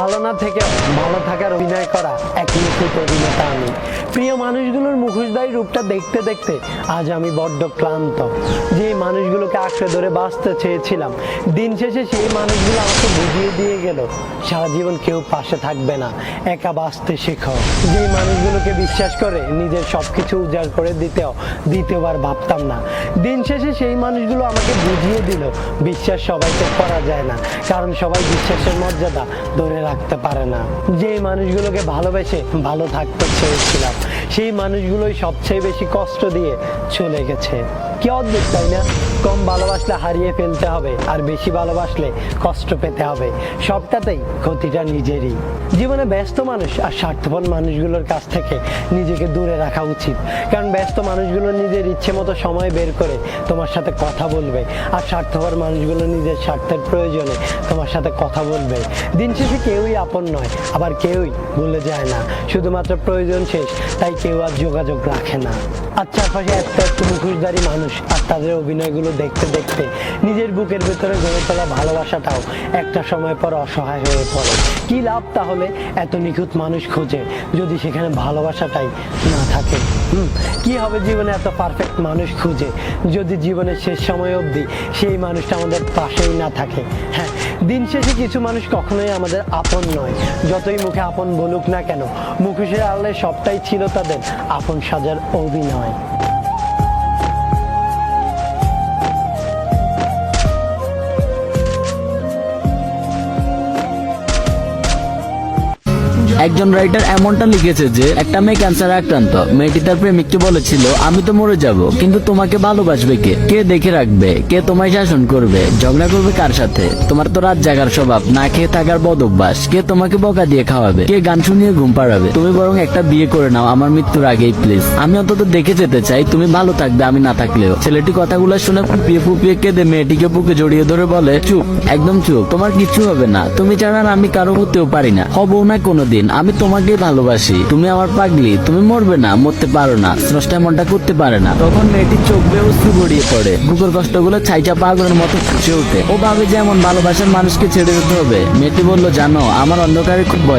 ভালো না থেকে ভালো থাকার অভিনয় করা এক নিখুঁত অভিনেতা আমি। প্রিয় মানুষগুলোর মুখোশদায়ী রূপটা দেখতে দেখতে আজ আমি বড্ড ক্লান্ত। যে মানুষগুলোকে আঁকড়ে ধরে বাঁচতে চেয়েছিলাম, দিন শেষে সেই মানুষগুলো আমাকে বুঝিয়ে দিয়ে গেল, সারা জীবন কেউ পাশে থাকবে না, একা বাঁচতে শেখো। যে মানুষগুলোকে বিশ্বাস করে নিজের সবকিছু উজাড় করে দিতেও, দ্বিতীয়বার ভাবতাম না। দিন শেষে সেই মানুষগুলো আমাকে বুঝিয়ে দিল, বিশ্বাস সবাইকে করা যায় না, কারণ সবাই বিশ্বাসের মর্যাদা ধরে রাখতে পারে না। যে মানুষগুলোকে ভালোবেসে ভালো থাকতে চেয়েছিলাম সেই মানুষগুলোই সবচেয়ে বেশি কষ্ট দিয়ে চলে গেছে। কি অদ্ভুত না? কম ভালোবাসলে হারিয়ে ফেলতে হবে, আর বেশি ভালোবাসলে কষ্ট পেতে হবে। সবটাতেই ক্ষতিটা নিজেরই। জীবনে ব্যস্ত মানুষ আর মানুষগুলোর কাছ থেকে নিজেকে দূরে রাখা উচিত। কারণ ব্যস্ত মানুষগুলো নিজের ইচ্ছে মতো সময় বের করে তোমার সাথে কথা বলবে, আর স্বার্থপর মানুষগুলো নিজের স্বার্থের প্রয়োজনে তোমার সাথে কথা বলবে। দিন শেষে কেউই আপন নয়, আবার কেউই ভুলে যায় না। শুধুমাত্র প্রয়োজন শেষ, তাই কেউ আর যোগাযোগ রাখে না। আর চারপাশে একটা একটু মানুষ আর তাদের অভিনয়গুলো দেখতে দেখতে নিজের বুকের ভেতরে গড়ে তোলা ভালোবাসাটাও একটা সময় পর অসহায় হয়ে পড়ে। কি লাভ তাহলে এত নিখুঁত মানুষ খোঁজে যদি সেখানে ভালোবাসাটাই না থাকে? হুম, কি হবে জীবনে এত পারফেক্ট মানুষ খুঁজে যদি জীবনের শেষ সময় অবধি সেই মানুষটা আমাদের পাশেই না থাকে? হ্যাঁ দিন শেষে কিছু মানুষ কখনোই আমাদের আপন নয়। যতই মুখে আপন বলুক না কেন মুখোশের আড়ালে সবটাই ছিল তাদের আপন সাজার অভিনয়। একজন রাইটার এমনটা লিখেছে যে, একটা মেয়ে ক্যান্সার আক্রান্ত। মেয়েটি তার প্রেমিককে বলেছিল, আমি তো মরে যাব, কিন্তু তোমাকে ভালোবাসবে কে? কে দেখে রাখবে? কে তোমায় শাসন করবে? ঝগড়া করবে কার সাথে? তোমার তো রাত জাগার স্বভাব। না খেয়ে থাকার বদ অভ্যাস। কে তোমাকে বকা দিয়ে খাওয়াবে? কে গান শুনিয়ে ঘুম পাড়াবে? তুমি বরং একটা বিয়ে করে নাও আমার মৃত্যুর আগেই প্লিজ আমি অন্তত দেখে যেতে চাই, তুমি ভালো থাকবে, আমি না থাকলেও। ছেলেটি কথাগুলো শুনে ফুপিয়ে ফুপিয়ে কেঁদে মেয়েটিকে বুকে জড়িয়ে ধরে বলে, চুপ, একদম চুপ। তোমার কিছু হবে না। তুমি ছাড়া আমি কারও হতেও পারি না। হব না কোনোদিন। আমি তোমাকে ভালোবাসি। তুমি আমার পাগলি, তুমি মরবে না, মরতে পারো না, স্রষ্টা এমনটা করতে পারে না। তখন মেয়েটি চোখ বেয়ে গড়িয়ে পড়ে। বুকের কষ্টগুলো ছাইচা পাগলের মতো ফুসে ওঠে। ও ভাবে যেমন ভালোবাসার মানুষকে ছেড়ে দিতে হবে। মেয়েটি বলল, জানো, আমার অন্ধকারে খুব ভয়